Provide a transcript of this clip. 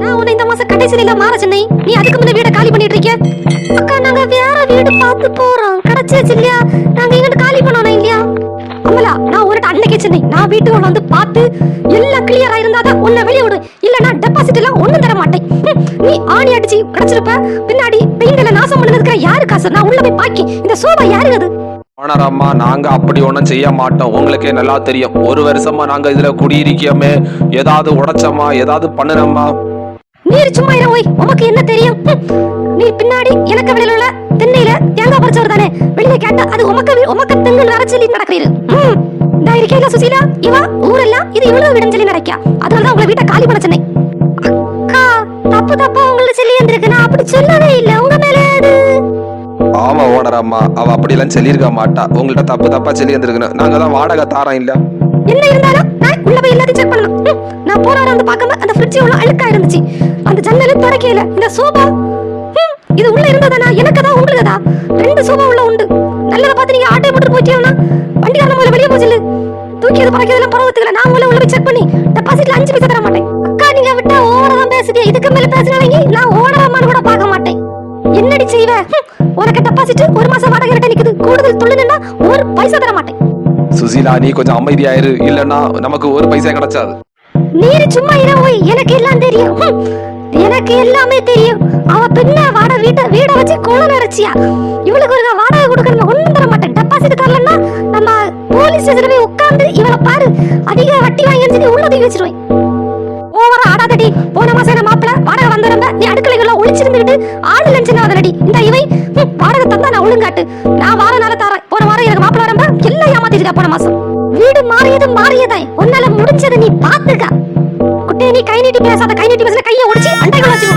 நான் உன்னை இந்த மாசம் கடைசியில மாற சென்னை நீ அதுக்கு முன்ன வீட காலி பண்ணிட்டு இருக்க அக்கா நாங்க வேற வீடு பார்த்து போறோம். கிடைச்சிருச்சு இல்லையா? நாங்க இங்கிட்டு காலி பண்ணணும் இல்லையா? அம்மலா நான் உன்கிட்ட அன்னைக்கு சொன்னேன். நான் வீட்டுக்குள்ள வந்து பார்த்து எல்லாம் கிளியரா இருந்தாதான் உன்னை வெளியே விடு. இல்லனா டெபாசிட் எல்லாம் ஒண்ணும் தர மாட்டேன். நீ ஆணி அடிச்சு கிடைச்சிருப்ப பின்னாடி பெயிண்ட்ல நாசம் பண்ணதுக்கு யாரு காசு? நான் உள்ள போய் பாக்கி. இந்த சோபா யாரு அது? ஓனர் நாங்கள் அப்படி ஒன்றும் செய்ய மாட்டோம். உங்களுக்கே நல்லா தெரியும். ஒரு வருஷமா நாங்க இதுல குடியிருக்கியோமே. ஏதாவது உடைச்சோமா? ஏதாவது பண்ணுறோமா நீர் சும்மா இரு ஓய். உமக்கு என்ன தெரியும்? நீ பின்னாடி எனக்கு வெளியில உள்ள திண்ணையில தேங்காய் பறிச்சவர் தானே வெளியில கேட்டா அது உமக்கு உமக்கு திங்குன்னு வர சொல்லி நடக்கிறீரு நான் இருக்கேன் சுசீலா. இவா ஊரெல்லாம் இது இவ்வளவு விடம் சொல்லி நடக்கா அதனால தான் உங்களை வீட்டை காலி பண்ண சென்னை அக்கா தப்பு தப்பா உங்களை சொல்லி இருந்திருக்கு நான் அப்படி சொல்லவே இல்லை. ஓனர் அம்மா அவ அப்படியெல்லாம் சொல்லியிருக்க மாட்டா. உங்கள்ட்ட தப்பு தப்பா சொல்லி இருந்திருக்கணும் நாங்க தான் வாடகை தாரம் இல்ல. என்ன இருந்தாலும் நான் உள்ள போய் எல்லாத்தையும் செக் பண்ணணும் நான் போன வந்து பார்க்கும்போது அந்த ஃப்ரிட்ஜ் எவ்வளவு அழுக்கா இருந்துச்சு. அந்த ஜன்னலும் திறக்கல. இந்த சோபா இது உள்ள இருந்ததானா? எனக்கு தான் உங்களுக்குதா? ரெண்டு சோபா உள்ள உண்டு. நல்லதை பார்த்து நீங்க ஆட்டை போட்டு போயிட்டீங்கன்னா வண்டிக்காரன் முதல்ல வெளியே போச்சு தூக்கி இது பறக்கிறதெல்லாம் பரவத்துக்கல நான் உள்ள உள்ள போய் செக் பண்ணி டெபாசிட்ல அஞ்சு பைசா தர மாட்டேன். அக்கா நீங்க விட்டா ஓவரா தான் பேசுறீங்க இதுக்கு மேல பேசுறவங்க உனக்கு டெபாசிட் ஒரு மாசம் வாடகை ரெட்ட நிக்குது. கூடுதல் துள்ளுனா ஒரு பைசா தர மாட்டேன். சுசீலா நீ கொஞ்சம் அமைதியாயிரு. இல்லன்னா நமக்கு ஒரு பைசா கிடைச்சாது. நீரு சும்மா இரு ஓய். எனக்கு எல்லாம் தெரியும். எனக்கு எல்லாமே தெரியும். அவ பின்ன வாட வீட்டை வீட வச்சு கொள்ள அரைச்சியா. இவளுக்கு ஒரு வாடகை கொடுக்கணும் ஒண்ணும் தர மாட்டேன். டெபாசிட் தரலன்னா நம்ம போலீஸ் ஸ்டேஷன்ல போய் உட்கார்ந்து இவளை பாரு. அதிக வட்டி வாங்கி உள்ள தூக்கி வச்சிருவேன். ஓவரா போன மாசம் என்ன மாப்பிள வாடகை வந்திருந்த நீ அடுக்கலைக்குள்ள ஒளிச்சிருந்துகிட்டு ஆளு லஞ்சம் அதனடி இந்த இவை ஹம், வாடகை தந்தா நான் ஒழுங்காட்டு. நான் வார நாள தரேன். போன வாரம் எனக்கு மாப்பிள வரம்ப எல்லாம் ஏமாத்திருக்கா போன மாசம். வீடு மாறியது மாறியதாய். உன்னால முடிஞ்சது நீ பாத்துக்க குட்டே நீ கை நீட்டி பேசாத கை நீட்டி பேசுற கையை ஒடிச்சு அண்டைகள் வச்சு